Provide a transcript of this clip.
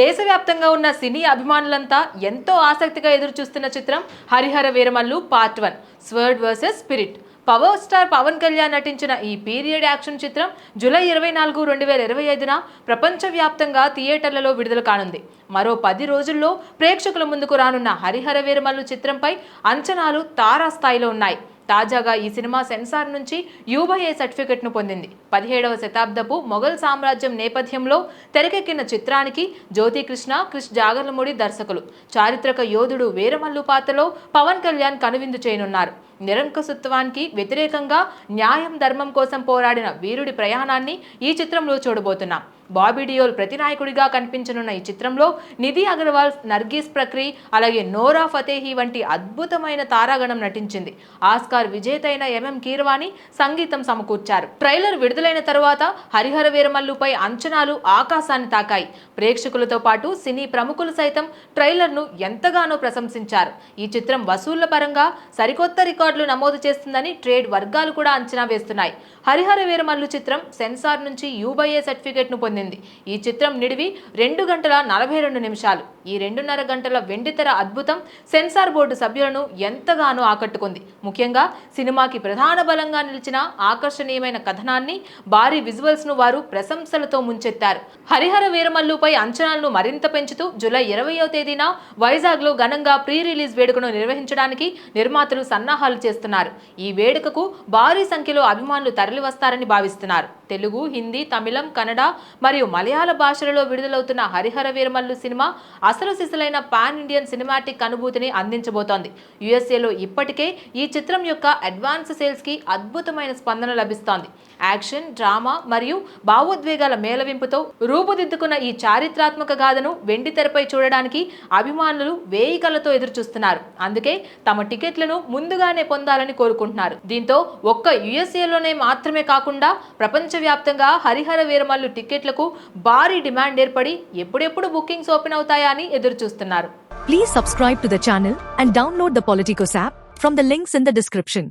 దేశవ్యాప్తంగా ఉన్న సినీ అభిమానులంతా ఎంతో ఆసక్తిగా ఎదురుచూస్తున్న చిత్రం Harihara Veeramallu part one sword versus spirit. Power star Pawan Kalyan నటించిన ఈ పీరియడ్ యాక్షన్ చిత్రం జూలై ఇరవై నాలుగు రెండు వేల ఇరవై ఐదున ప్రపంచవ్యాప్తంగా థియేటర్లలో విడుదల కానుంది. మరో పది రోజుల్లో ప్రేక్షకుల ముందుకు రానున్న హరిహర వీరమల్లు చిత్రంపై అంచనాలు తారాస్థాయిలో ఉన్నాయి. తాజాగా ఈ సినిమా సెన్సార్ నుంచి యూబైఏ సర్టిఫికెట్ను పొందింది. పదిహేడవ శతాబ్దపు మొఘల్ సామ్రాజ్యం నేపథ్యంలో తెరకెక్కిన చిత్రానికి జ్యోతికృష్ణ క్రిష్ జాగర్లమూడి దర్శకులు. చారిత్రక యోధుడు వీరమల్లు పాత్రలో పవన్ కళ్యాణ్ కనువిందు చేయనున్నారు. నిరంకుశత్వానికి వ్యతిరేకంగా న్యాయం ధర్మం కోసం పోరాడిన వీరుడి ప్రయాణాన్ని ఈ చిత్రంలో చూడబోతున్నాం. బాబీ డియోల్ ప్రతినాయకుడిగా కనిపించనున్న ఈ చిత్రంలో నిధి అగర్వాల్ నర్గీస్ ప్రక్రి అలాగే నోరా ఫతేహి వంటి అద్భుతమైన తారాగణం నటించింది. ఆస్కార్ విజేత అయిన ఎంఎం కీరవాణి సంగీతం సమకూర్చారు. ట్రైలర్ విడుదలైన తరువాత హరిహర వీరమల్లుపై అంచనాలు ఆకాశాన్ని తాకాయి. ప్రేక్షకులతో పాటు సినీ ప్రముఖులు సైతం ట్రైలర్ను ఎంతగానో ప్రశంసించారు. ఈ చిత్రం వసూళ్ళ పరంగా సరికొత్త రికార్డులు నమోదు చేస్తుందని ట్రేడ్ వర్గాలు కూడా అంచనా వేస్తున్నాయి. హరిహర వీరమల్లు చిత్రం సెన్సార్ నుంచి యూబైఏ సర్టిఫికేట్ను పొందింది. ఈ చిత్రం నిడివి రెండు గంటల నలభై రెండు నిమిషాలు. ఈ రెండున్నర గంటల వెండితెర అద్భుతం సెన్సార్ బోర్డు సభ్యులను ఎంతగానో ఆకట్టుకుంది. ముఖ్యంగా సినిమాకి ప్రధాన బలంగా నిలిచిన ఆకర్షణీయమైన కథనాన్ని భారీ విజువల్స్ను వారు ప్రశంసలతో ముంచెత్తారు. హరిహర వీరమల్లుపై అంచనాలను మరింత పెంచుతూ జూలై ఇరవయో తేదీన వైజాగ్లో ఘనంగా ప్రీ రిలీజ్ వేడుకను నిర్వహించడానికి నిర్మాతలు సన్నాహాలు చేస్తున్నారు. ఈ వేడుకకు భారీ సంఖ్యలో అభిమానులు తరలివస్తారని భావిస్తున్నారు. తెలుగు హిందీ తమిళం కన్నడ మరియు మలయాళ భాషలలో విడుదలవుతున్న హరిహర వీరమల్లు సినిమా అసలు సిసలైన పాన్ ఇండియన్ సినిమాటిక్ అనుభూతిని అందించబోతోంది. యుఎస్ఏలో ఇప్పటికే ఈ చిత్రం యొక్క అడ్వాన్స్ సేల్స్కి అద్భుతమైన స్పందన లభిస్తోంది. యాక్షన్ డ్రామా మరియు భావోద్వేగాల మేళవింపుతో రూపుదిద్దుకున్న ఈ చారిత్రాత్మక గాథను వెండి తెరపై చూడడానికి అభిమానులు వేయి కళ్ళతో ఎదురుచూస్తున్నారు. అందుకే తమ టికెట్లను ముందుగానే పొందాలని కోరుకుంటున్నారు. దీంతో ఒక్క యుఎస్ఏలోనే మాత్రమే కాకుండా ప్రపంచవ్యాప్తంగా హరిహర వీరమల్లు టికెట్లకు భారీ డిమాండ్ ఏర్పడి ఎప్పుడెప్పుడు బుకింగ్స్ ఓపెన్ అవుతాయా అని ఎదురుచూస్తున్నారు. Please subscribe to the channel and download the Politicos app from the links in the description